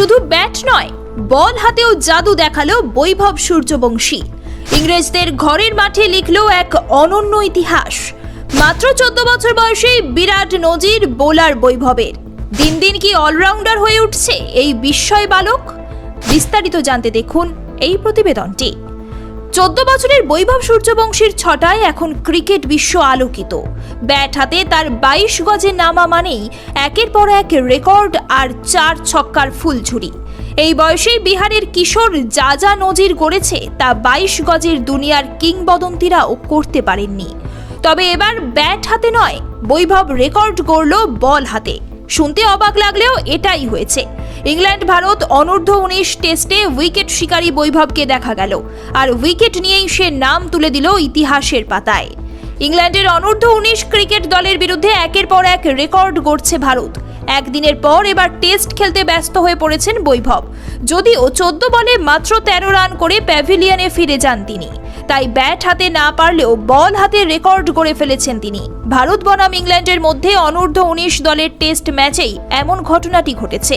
শুধু ব্যাট নয়, বল হাতেও জাদু দেখাল বৈভব সূর্যবংশী। ইংরেজদের ঘরের মাঠে লিখলো এক অনন্য ইতিহাস। মাত্র চোদ্দ বছর বয়সে বিরাট নজির বোলার বৈভবের। দিন দিন কি অলরাউন্ডার হয়ে উঠছে এই বিস্ময় বালক? বিস্তারিত জানতে দেখুন এই প্রতিবেদনটি। চোদ্দ বছরের বৈভব সূর্যবংশীর ছটায় এখন ক্রিকেট বিশ্ব আলোকিত। ব্যাট হাতে তার বাইশ গজে নামা মানেই একের পর এক রেকর্ড আর চার ছক্কার ফুলঝুরি। এই বয়সেই বিহারের কিশোর যা যা নজির গড়েছে তা বাইশ গজের দুনিয়ার কিংবদন্তিরাও করতে পারেননি। তবে এবার ব্যাট হাতে নয়, বৈভব রেকর্ড গড়ল বল হাতে। শুনতে অবাক লাগলেও এটাই হয়েছে। ইংল্যান্ড, ভারত অনূর্ধ্ব উনিশ টেস্টে উইকেট শিকারী বৈভবকে দেখা গেল। আর উইকেট নিয়েই সে নাম তুলে দিল ইতিহাসের পাতায়। ইংল্যান্ডের অনূর্ধ্ব উনিশ ক্রিকেট দলের বিরুদ্ধে একের পর এক রেকর্ড গড়ছে ভারত। একদিনের পর এবার টেস্ট খেলতে ব্যস্ত হয়ে পড়েছেন বৈভব। যদিও চোদ্দ বলে মাত্র তেরো রান করে প্যাভিলিয়নে ফিরে যান তিনি। তাই ব্যাট হাতে না পারলেও বল হাতে রেকর্ড করে ফেলেছেন তিনি। ভারত বনাম ইংল্যান্ডের মধ্যে অনূর্ধ্ব উনিশ দলের টেস্ট ম্যাচেই এমন ঘটনাটি ঘটেছে।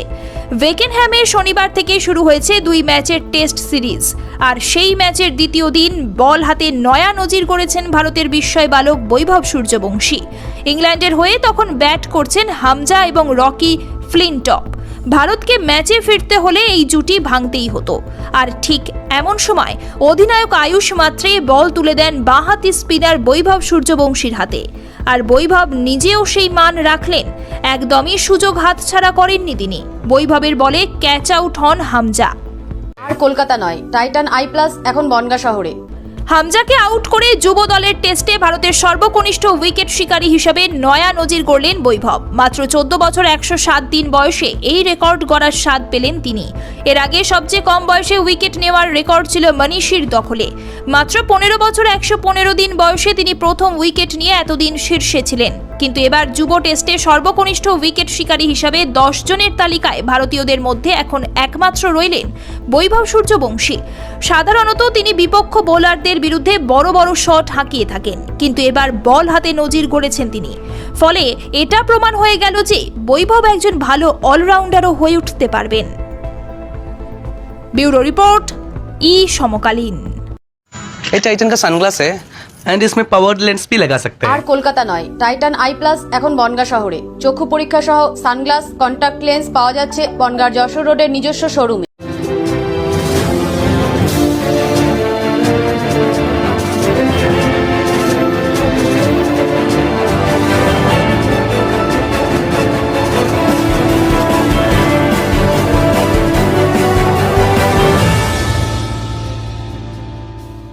ওয়েকেনহ্যামে শনিবার থেকে শুরু হয়েছে দুই ম্যাচের টেস্ট সিরিজ। আর সেই ম্যাচের দ্বিতীয় দিন বল হাতে নয়া নজির করেছেন ভারতের বিস্ময় বালক বৈভব সূর্যবংশী। ইংল্যান্ডের হয়ে তখন ব্যাট করছেন হামজা এবং রকি ফ্লিনটপ। ভারতকে ম্যাচে ফিরতে হলে এই জুটি ভাঙতেই হতো। আর ঠিক এমন সময় অধিনায়ক আয়ুষ মাত্রে বল তুলে দেন বাঁহাতি স্পিনার বৈভব সূর্যবংশীর হাতে। আর বৈভব নিজেও সেই মান রাখলেন। একদমই সুযোগ হাতছাড়া করেননি তিনি। বৈভবের বলে ক্যাচ আউট হন হামজা। আর কলকাতা নয়, টাইটান আই প্লাস এখন বনগা শহরে। হামজাকে আউট করে যুব দলের টেস্টে ভারতের সর্বকনিষ্ঠ উইকেট শিকারী হিসেবে নয়া নজির গড়লেন বৈভব। মাত্র চোদ্দ বছর, একশো সাত দিন বয়সে এই রেকর্ড গড়ার স্বাদ পেলেন তিনি। এর আগে সবচেয়ে কম বয়সে উইকেট নেওয়ার রেকর্ড ছিল মনীষীর দখলে। মাত্র পনেরো বছর, একশো পনেরো দিন বয়সে তিনি প্রথম উইকেট নিয়ে এতদিন শীর্ষে ছিলেন। কিন্তু এবার যুব টেস্টে সর্বকনিষ্ঠ উইকেট শিকারী হিসাবে দশ জনের তালিকায় ভারতীয়দের মধ্যে এখন একমাত্র রইলেন বৈভব সূর্যবংশী। সাধারণত তিনি বিপক্ষ বোলারদের বিরুদ্ধে বড় বড় শট হাঁকিয়ে থাকেন কিন্তু এবার বল হাতে নজির গড়েছেন তিনি ফলে এটা প্রমাণ হয়ে গেল যে বৈভব একজন ভালো অলরাউন্ডারও হয়ে উঠতে পারবেন ব্যুরো রিপোর্ট ই সমকালীন ये टाइटन का सनग्लास है एंड इसमें पावर लेंस भी लगा सकते আর हैं কলকাতা নয় টাইটান আই প্লাস এখন বনগা শহরে চক্ষু পরীক্ষা সহ সানগ্লাস কন্টাক্ট লেন্স পাওয়া যাচ্ছে বনগার যশোর রোডের নিজস্ব শোরুমে